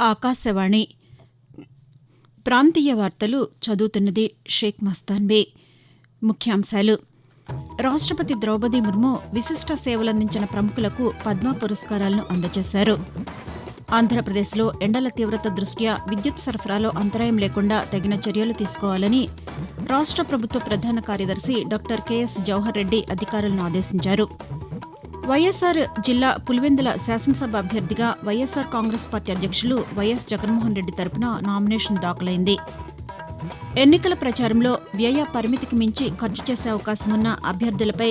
ఆకాశవాణి. ప్రాంతీయ వార్తలు చదువుతున్నది షేక్ మస్తాన్బీ ముఖ్యాంశాలు. రాష్ట్రపతి ద్రౌపది ముర్ము విశిష్ట సేవలందించిన ప్రముఖులకు పద్మ పురస్కారాలను అందజేశారు. ఆంధ్రప్రదేశ్లో ఎండల తీవ్రత దృష్ట్యా విద్యుత్ సరఫరాలో అంతరాయం లేకుండా తగిన చర్యలు తీసుకోవాలని రాష్ట ప్రభుత్వ ప్రధాన కార్యదర్శి డాక్టర్ కెఎస్ జవహర్ రెడ్డి అధికారులను ఆదేశించారు. వైఎస్సార్ జిల్లా పులివెందుల శాసనసభ అభ్యర్థిగా వైఎస్సార్ కాంగ్రెస్ పార్టీ అధ్యక్షులు వైఎస్ జగన్మోహన్ రెడ్డి తరపున నామినేషన్ దాఖలైంది. ఎన్నికల ప్రచారంలో వ్యయ పరిమితికి మించి ఖర్చు చేసే అవకాశమున్న అభ్యర్థులపై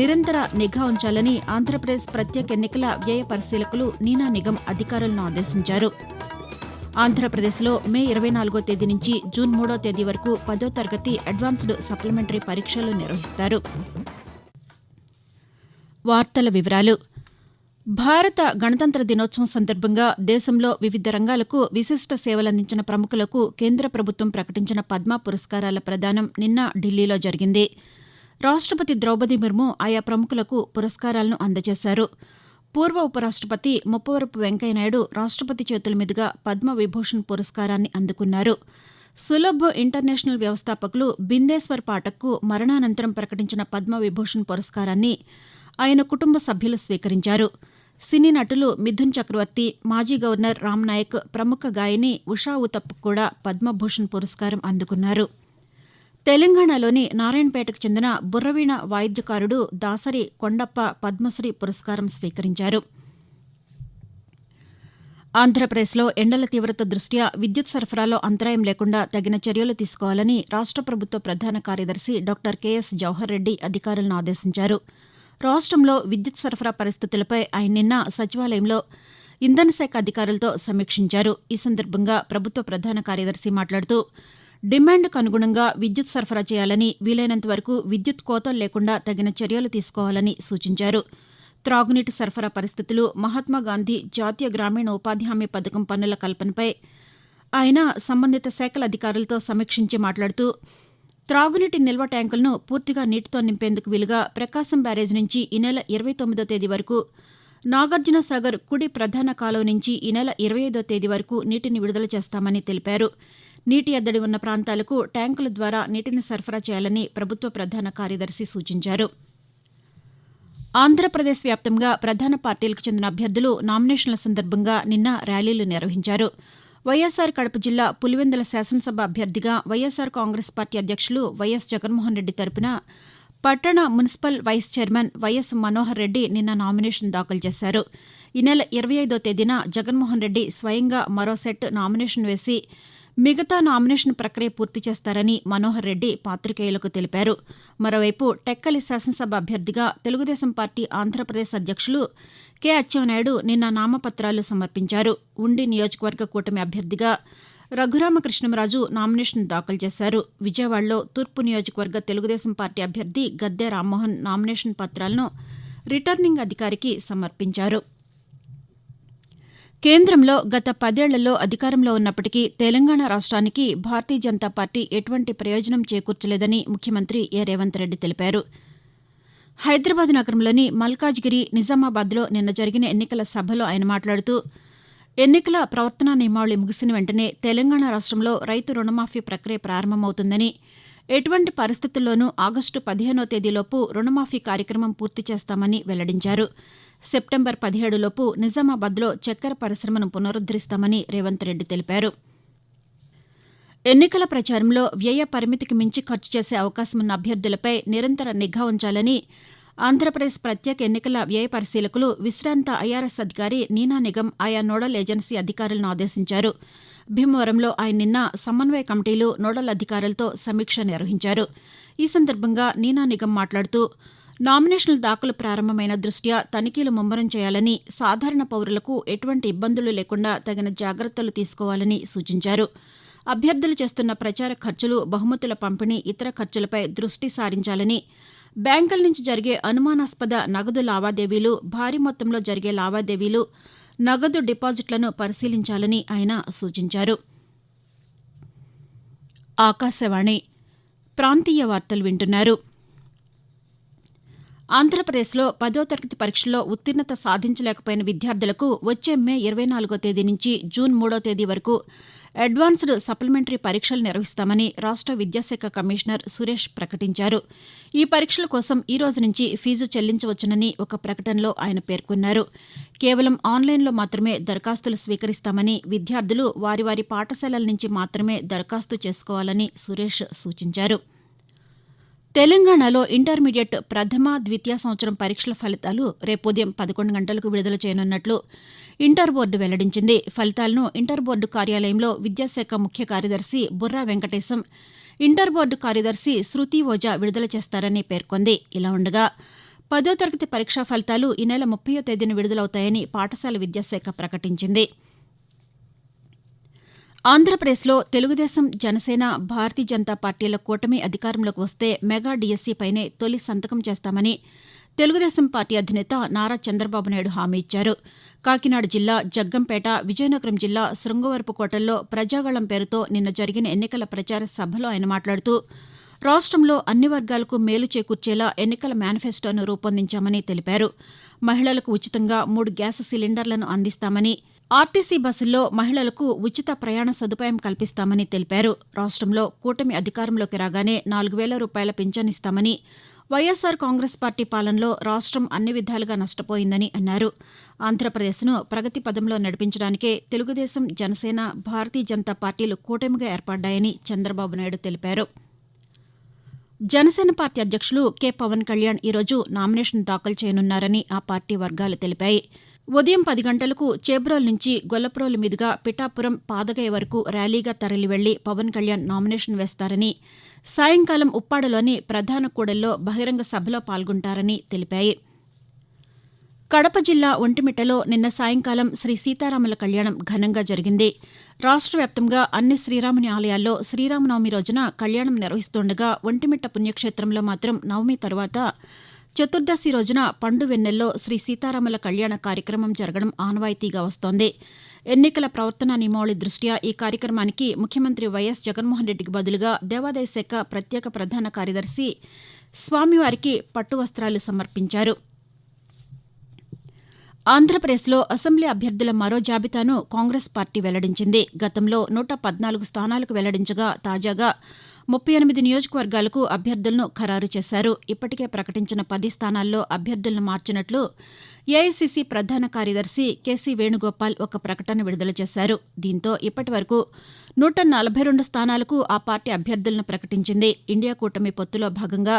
నిరంతర నిఘా ఉంచాలని ఆంధ్రప్రదేశ్ ప్రత్యేక ఎన్నికల వ్యయ పరిశీలకులు నీనా నిగం అధికారులను ఆదేశించారు. ఆంధ్రప్రదేశ్లో మే ఇరవై నాలుగో తేదీ నుంచి జూన్ మూడో తేదీ వరకు పదో తరగతి అడ్వాన్స్డ్ సప్లిమెంటరీ పరీక్షలు నిర్వహిస్తారు. వార్తల వివరాలు. భారత గణతంత్ర దినోత్సవం సందర్భంగా దేశంలో వివిధ రంగాలకు విశిష్ట సేవలందించిన ప్రముఖులకు కేంద్ర ప్రభుత్వం ప్రకటించిన పద్మ పురస్కారాల ప్రదానం నిన్న ఢిల్లీలో జరిగింది. రాష్టపతి ద్రౌపది ముర్ము ఆయా ప్రముఖులకు పురస్కారాలను అందజేశారు. పూర్వ ఉపరాష్టపతి ముప్పవరపు వెంకయ్యనాయుడు రాష్టపతి చేతుల మీదుగా పద్మ విభూషణ్ పురస్కారాన్ని అందుకున్నారు. సులభ్ ఇంటర్నేషనల్ వ్యవస్థాపకులు బిందేశ్వర్ పాఠక్కు మరణానంతరం ప్రకటించిన పద్మ విభూషణ్ పురస్కారాన్ని ఆయన కుటుంబ సభ్యులు స్వీకరించారు. సినీ నటులు మిథున్ చక్రవర్తి మాజీ గవర్నర్ రామ్నాయక్ ప్రముఖ గాయని ఉషా ఉతప్ కూడా పద్మభూషణ్ పురస్కారం అందుకున్నారు. తెలంగాణలోని నారాయణపేటకు చెందిన బుర్రవీణ వాయిద్యకారుడు దాసరి కొండప్ప పద్మశ్రీ పురస్కారం స్వీకరించారు. ఆంధ్రప్రదేశ్లో ఎండల తీవ్రత దృష్ట్యా విద్యుత్ సరఫరాలో అంతరాయం లేకుండా తగిన చర్యలు తీసుకోవాలని రాష్ట ప్రభుత్వ ప్రధాన కార్యదర్శి డాక్టర్ కెఎస్ జవహర్ రెడ్డి అధికారులను ఆదేశించారు. రాష్ట్రంలో విద్యుత్ సరఫరా పరిస్థితులపై ఆయన నిన్న సచివాలయంలో ఇంధన శాఖ అధికారులతో సమీక్షించారు. ఈ సందర్భంగా ప్రభుత్వ ప్రధాన కార్యదర్శి మాట్లాడుతూ డిమాండ్కు అనుగుణంగా విద్యుత్ సరఫరా చేయాలని వీలైనంత వరకు విద్యుత్ కోతలు లేకుండా తగిన చర్యలు తీసుకోవాలని సూచించారు. త్రాగునీటి సరఫరా పరిస్థితులు మహాత్మాగాంధీ జాతీయ గ్రామీణ ఉపాధి హామీ పథకం పనుల కల్పనపై ఆయన సంబంధిత శాఖల అధికారులతో సమీక్షించి మాట్లాడుతూ త్రాగునీటి నిల్వ ట్యాంకులను పూర్తిగా నీటితో నింపేందుకు వీలుగా ప్రకాశం బ్యారేజ్ నుంచి ఈ నెల ఇరవై తొమ్మిదో తేదీ వరకు నాగార్జున సాగర్ కుడి ప్రధాన కాలువ నుంచి ఈ నెల ఇరవై ఐదో తేదీ వరకు నీటిని విడుదల చేస్తామని తెలిపారు. నీటి ఎద్దడి ఉన్న ప్రాంతాలకు ట్యాంకుల ద్వారా నీటిని సరఫరా చేయాలని ప్రభుత్వ ప్రధాన కార్యదర్శి సూచించారు. ఆంధ్రప్రదేశ్ వ్యాప్తంగా ప్రధాన పార్టీలకు చెందిన అభ్యర్థులు నామినేషన్ల సందర్భంగా నిన్న ర్యాలీలు నిర్వహించారు. వైఎస్సార్ కడప జిల్లా పులివెందుల శాసనసభ అభ్యర్థిగా వైఎస్సార్ కాంగ్రెస్ పార్టీ అధ్యక్షులు వైఎస్ జగన్మోహన్ రెడ్డి తరపున పట్టణ municipal vice chairman YS Manohar Reddy నిన్న నామినేషన్ దాఖలు చేశారు. ఈ నెల ఇరవై ఐదో తేదీన జగన్మోహన్ రెడ్డి స్వయంగా మరో సెట్ నామినేషన్ వేసి మిగతా నామినేషన్ ప్రక్రియ పూర్తి చేస్తారని మనోహర్ రెడ్డి పాతికేయులకు తెలిపారు. మరోవైపు టెక్కలి శాసనసభ అభ్యర్థిగా తెలుగుదేశం పార్టీ ఆంధ్రప్రదేశ్ అధ్యక్షులు కె అచ్చెన్నాయుడు నిన్న నామపత్రాలు సమర్పించారు. ఉండి నియోజకవర్గ కూటమి అభ్యర్థిగా రఘురామకృష్ణంరాజు నామినేషన్ దాఖలు చేశారు. విజయవాడలో తూర్పు నియోజకవర్గ తెలుగుదేశం పార్టీ అభ్యర్థి గద్దె రామ్మోహన్ నామినేషన్ పత్రాలను రిటర్నింగ్ అధికారికి సమర్పించారు. కేంద్రంలో గత పదేళ్ళలో అధికారంలో ఉన్నప్పటికీ తెలంగాణ రాష్ట్రానికి భారతీయ జనతా పార్టీ ఎటువంటి ప్రయోజనం చేకూర్చలేదని ముఖ్యమంత్రి ఏ. రేవంత్ రెడ్డి తెలిపారు. హైదరాబాద్ నగరంలోని మల్కాజ్గిరి నిజామాబాద్లో నిన్న జరిగిన ఎన్నికల సభలో ఆయన మాట్లాడుతూ ఎన్నికల ప్రవర్తనా నియమావళి ముగిసిన వెంటనే తెలంగాణ రాష్ట్రంలో రైతు రుణమాఫీ ప్రక్రియ ప్రారంభమవుతుందని ఎటువంటి పరిస్థితుల్లోనూ ఆగస్టు పదిహేనో తేదీలోపు రుణమాఫీ కార్యక్రమం పూర్తి చేస్తామని వెల్లడించారు. సెప్టెంబర్ పదిహేడులోపు నిజామాబాద్లో చక్కెర పరిశ్రమను పునరుద్దరిస్తామని రేవంత్ రెడ్డి తెలిపారు. ఎన్నికల ప్రచారంలో వ్యయ పరిమితికి మించి ఖర్చు చేసే అవకాశమున్న అభ్యర్థులపై నిరంతర నిఘా ఉంచాలని ఆంధ్రప్రదేశ్ ప్రత్యేక ఎన్నికల వ్యయ పరిశీలకులు విశ్రాంత ఐఆర్ఎస్ అధికారి నీనా నిగం ఆయా నోడల్ ఏజెన్సీ అధికారులను ఆదేశించారు. భీమవరంలో ఆయన నిన్న సమన్వయ కమిటీలు నోడల్ అధికారులతో సమీక్ష నిర్వహించారు. ఈ సందర్భంగా నీనా నిగం మాట్లాడుతూ నామినేషన్లు దాఖలు ప్రారంభమైన దృష్ట్యా తనిఖీలు ముమ్మరం చేయాలని సాధారణ పౌరులకు ఎటువంటి ఇబ్బందులు లేకుండా తగిన జాగ్రత్తలు తీసుకోవాలని సూచించారు. అభ్యర్థులు చేస్తున్న ప్రచార ఖర్చులు బహుమతుల పంపిణీ ఇతర ఖర్చులపై దృష్టి సారించాలని బ్యాంకుల నుంచి జరిగే అనుమానాస్పద నగదు లావాదేవీలు భారీ మొత్తంలో జరిగే లావాదేవీలు నగదు డిపాజిట్లను పరిశీలించాలని ఆయన సూచించారు. ఆకాశవాణి ప్రాంతీయ వార్తలు వింటున్నారు. ఆంధ్రప్రదేశ్లో పదో తరగతి పరీక్షల్లో ఉత్తీర్ణత సాధించలేకపోయిన విద్యార్థులకు వచ్చే మే ఇరవై నాలుగో తేదీ నుంచి జూన్ మూడో తేదీ వరకు అడ్వాన్స్డ్ సప్లిమెంటరీ పరీక్షలు నిర్వహిస్తామని రాష్ట విద్యాశాఖ కమిషనర్ సురేష్ ప్రకటించారు. ఈ పరీక్షల కోసం ఈ రోజు నుంచి ఫీజు చెల్లించవచ్చునని ఒక ప్రకటనలో ఆయన పేర్కొన్నారు. కేవలం ఆన్లైన్లో మాత్రమే దరఖాస్తులు స్వీకరిస్తామని విద్యార్థులు వారి వారి పాఠశాలల నుంచి మాత్రమే దరఖాస్తు చేసుకోవాలని సురేష్ సూచించారు. తెలంగాణలో ఇంటర్మీడియట్ ప్రథమ ద్వితీయ సంవత్సరం పరీక్షల ఫలితాలు రేపు ఉదయం పదకొండు గంటలకు విడుదల చేయనున్నట్లు ఇంటర్ బోర్డు వెల్లడించింది. ఫలితాలను ఇంటర్ బోర్డు కార్యాలయంలో విద్యాశాఖ ముఖ్య కార్యదర్శి బుర్రా వెంకటేశం ఇంటర్ బోర్డు కార్యదర్శి శృతి ఓజా విడుదల చేస్తారని పేర్కొంది. ఇలా ఉండగా పదో తరగతి పరీక్షా ఫలితాలు ఈ నెల ముప్పయో తేదీన విడుదలవుతాయని పాఠశాల విద్యాశాఖ ప్రకటించింది. ఆంధ్రప్రదేశ్లో తెలుగుదేశం జనసేన భారతీయ జనతా పార్టీల కూటమి అధికారంలోకి వస్తే మెగా డీఎస్సీపైనే తొలి సంతకం చేస్తామని తెలుగుదేశం పార్టీ అధినేత నారా చంద్రబాబు నాయుడు హామీ ఇచ్చారు. కాకినాడ జిల్లా జగ్గంపేట విజయనగరం జిల్లా శృంగవరపుకోటల్లో ప్రజాగళం పేరుతో నిన్న జరిగిన ఎన్నికల ప్రచార సభలో ఆయన మాట్లాడుతూ రాష్టంలో అన్ని వర్గాలకు మేలు చేకూర్చేలా ఎన్నికల మేనిఫెస్టోను రూపొందించామని తెలిపారు. మహిళలకు ఉచితంగా మూడు గ్యాస్ సిలిండర్లను అందిస్తామని ఆర్టీసీ బస్సుల్లో మహిళలకు ఉచిత ప్రయాణ సదుపాయం కల్పిస్తామని తెలిపారు. రాష్టంలో కూటమి అధికారంలోకి రాగానే నాలుగు వేల రూపాయల పింఛనిస్తామని వైఎస్సార్ కాంగ్రెస్ పార్టీ పాలనలో రాష్టం అన్ని విధాలుగా నష్టపోయిందని అన్నారు. ఆంధ్రప్రదేశ్ను ప్రగతి పదంలో నడిపించడానికే తెలుగుదేశం జనసేన భారతీయ జనతా పార్టీలు కూటమిగా ఏర్పడ్డాయని చంద్రబాబు నాయుడు తెలిపారు. జనసేన పార్టీ అధ్యక్షులు కె పవన్ కళ్యాణ్ ఈరోజు నామినేషన్ దాఖలు చేయనున్నారని ఆ పార్టీ వర్గాలు తెలిపాయి. ఉదయం పది గంటలకు చేబ్రోల్ నుంచి గొల్లప్రోలు మీదుగా పిఠాపురం పాదగయ వరకు ర్యాలీగా తరలివెళ్ళి పవన్ కళ్యాణ్ నామినేషన్ వేస్తారని సాయంకాలం ఉప్పాడలోని ప్రధాన కూడల్లో బహిరంగ సభలో పాల్గొంటారని తెలిపాయి. కడప జిల్లా ఒంటిమిట్టలో నిన్న సాయంకాలం శ్రీ సీతారాముల కళ్యాణం ఘనంగా జరిగింది. రాష్ట్ర వ్యాప్తంగా అన్ని శ్రీరాముని ఆలయాల్లో శ్రీరామనవమి రోజున కళ్యాణం నిర్వహిస్తుండగా ఒంటిమిట్ట పుణ్యక్షేత్రంలో మాత్రం నవమి తరువాత చతుర్దశి రోజున పండు వెన్నెల్లో శ్రీ సీతారాముల కళ్యాణ కార్యక్రమం జరగడం ఆనవాయితీగా వస్తోంది. ఎన్నికల ప్రవర్తన నియమావళి దృష్ట్యా ఈ కార్యక్రమానికి ముఖ్యమంత్రి వైఎస్ జగన్మోహన్ రెడ్డికి బదులుగా దేవాదాయ శాఖ ప్రత్యేక ప్రధాన కార్యదర్శి స్వామివారికి పట్టు వస్త్రాలు సమర్పించారు. ఆంధ్రప్రదేశ్లో అసెంబ్లీ అభ్యర్థుల మరో జాబితాను కాంగ్రెస్ పార్టీ వెల్లడించింది. గతంలో నూట పద్నాలుగు స్థానాలకు వెల్లడించగా తాజాగా ముప్పై ఎనిమిది నియోజకవర్గాలకు అభ్యర్థులను ఖరారు చేశారు. ఇప్పటికే ప్రకటించిన పది స్థానాల్లో అభ్యర్థులను మార్చినట్లు ఏఐసీసీ ప్రధాన కార్యదర్శి కేసీ వేణుగోపాల్ ఒక ప్రకటన విడుదల చేశారు. దీంతో ఇప్పటి వరకు నూట నలభై రెండు స్థానాలకు ఆ పార్టీ అభ్యర్థులను ప్రకటించింది. ఇండియా కూటమి పొత్తులో భాగంగా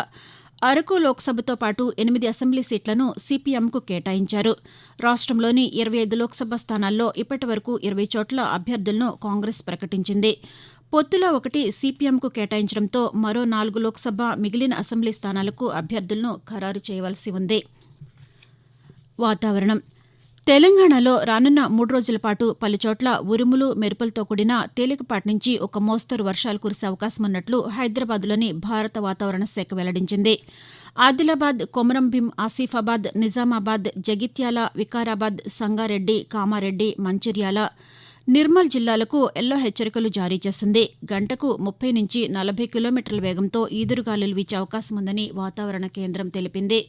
అరకు లోక్సభతో పాటు ఎనిమిది అసెంబ్లీ సీట్లను సీపీఎంకు కేటాయించారు. రాష్ట్రంలోని ఇరవై ఐదు లోక్సభ స్థానాల్లో ఇప్పటి వరకు ఇరవై చోట్ల అభ్యర్థులను కాంగ్రెస్ ప్రకటించింది. పొత్తులో ఒకటి సీపీఎంకు కేటాయించడంతో మరో నాలుగు లోక్సభ మిగిలిన అసెంబ్లీ స్థానాలకు అభ్యర్థులను ఖరారు చేయవలసి ఉంది. వాతావరణం. తెలంగాణలో రానున్న మూడు రోజుల పాటు పలుచోట్ల ఉరుములు మెరుపులతో కూడిన తేలికపాటి నుంచి ఒక మోస్తరు వర్షాలు కురిసే అవకాశం ఉన్నట్లు హైదరాబాద్లోని భారత వాతావరణ శాఖ వెల్లడించింది. ఆదిలాబాద్ కొమరంభీం ఆసిఫాబాద్ నిజామాబాద్ జగిత్యాల వికారాబాద్ సంగారెడ్డి కామారెడ్డి మంచిర్యాల నిర్మల్ జిల్లాలకు ఎల్లో హెచ్చరికలు జారీ చేసింది. గంటకు ముప్పై నుంచి నలభై కిలోమీటర్ల వేగంతో ఈదురుగాలులు వీచే అవకాశం ఉందని వాతావరణ కేంద్రం తెలిపింది.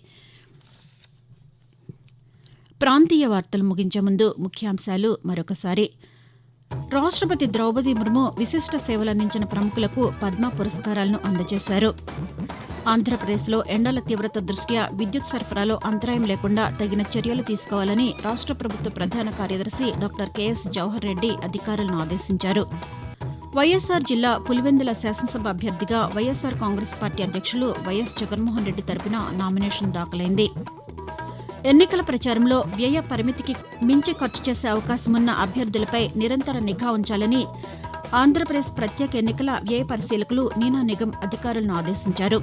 ప్రాంతీయ వార్తలు ముగించే ముందు ముఖ్యాంశాలు మరొకసారి. రాష్ట్రపతి ద్రౌపది ముర్ము విశిష్ట సేవలందించిన ప్రముఖులకు పద్మ పురస్కారాలను అందజేశారు. ఆంధ్రప్రదేశ్లో ఎండల తీవ్రత దృష్ట్యా విద్యుత్ సరఫరాలో అంతరాయం లేకుండా తగిన చర్యలు తీసుకోవాలని రాష్ట్ర ప్రభుత్వ ప్రధాన కార్యదర్శి డాక్టర్ కెఎస్ జవహర్ రెడ్డి అధికారులను ఆదేశించారు. వైఎస్సార్ జిల్లా పులివెందుల శాసనసభ అభ్యర్థిగా వైఎస్సార్ కాంగ్రెస్ పార్టీ అధ్యక్షులు వైఎస్ జగన్మోహన్ రెడ్డి తరపున నామినేషన్ దాఖలైంది. ఎన్నికల ప్రచారంలో వ్యయ పరిమితికి మించి ఖర్చు చేసే అవకాశమున్న అభ్యర్థులపై నిరంతర నిఘా ఉంచాలని ఆంధ్రప్రదేశ్ ప్రత్యేక ఎన్నికల వ్యయ పరిశీలకులు నీనా నిగం అధికారులను ఆదేశించారు.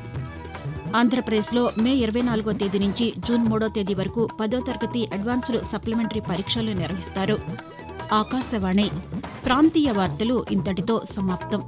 ఆంధ్రప్రదేశ్లో మే ఇరవై నాలుగో తేదీ నుంచి జూన్ మూడో తేదీ వరకు పదో తరగతి అడ్వాన్స్డ్ సప్లిమెంటరీ పరీక్షలు నిర్వహిస్తారు. ఆకాశవాణి ప్రాంతీయ వార్తలు ఇంతటితో సమాప్తం.